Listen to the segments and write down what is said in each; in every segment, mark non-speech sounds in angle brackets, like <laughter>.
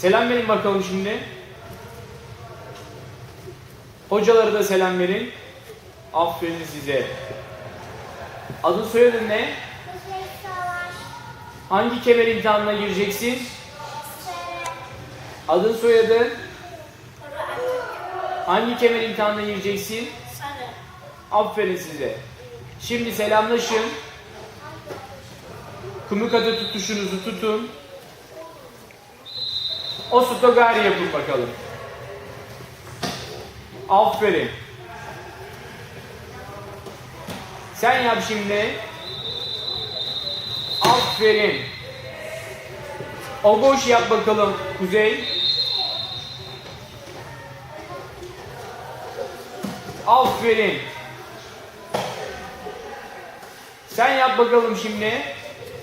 Selam verin bakalım şimdi. Hocalara da selam verin. Aferin size. Adın soyadın ne? Hangi kemer imtihanına gireceksin? Adın soyadın? Hangi kemer imtihanına gireceksin? Aferin size. Şimdi selamlaşın. Kumukata tutuşunuzu tutun. O stogari yapın bakalım. Aferin. Sen yap şimdi. Aferin. O boş yap bakalım Kuzey. Aferin. Sen yap bakalım şimdi.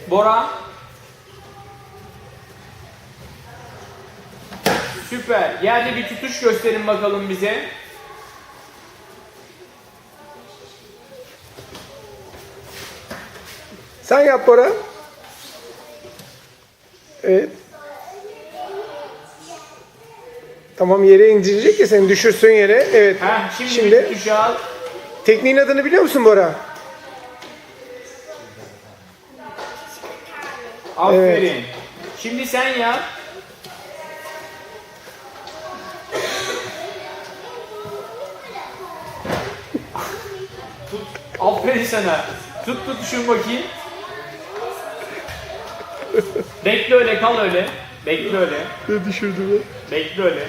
Bora. Süper. Yerde bir tutuş gösterin bakalım bize. Sen yap Bora. Evet. Tamam yere indirecek ya seni düşürsün yere. Evet. Heh, şimdi, Şimdi, bir tutuşu al. tekniğin adını biliyor musun Bora? Aferin. Şimdi sen yap. Tut. Aferin sana. Tut tutuşun bakayım. Bekle öyle kal öyle. Bekle öyle. Ne düşürdü be? Bekle öyle.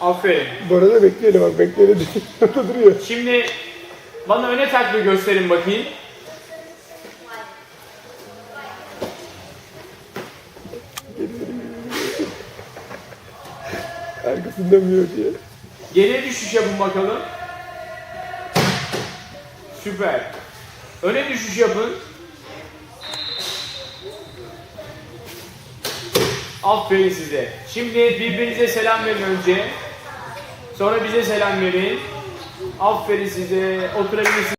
Aferin. Bora da bekleyelim bak bekleyelim. <laughs> Duruyor. Şimdi bana öne taklı gösterin bakayım. Arkasını dönmüyor diye. Geriye düşüş yapın bakalım. Süper. Öne düşüş yapın. Aferin size. Şimdi birbirinize selam verin önce. Sonra bize selam verin. Aferin size. Oturabilirsiniz.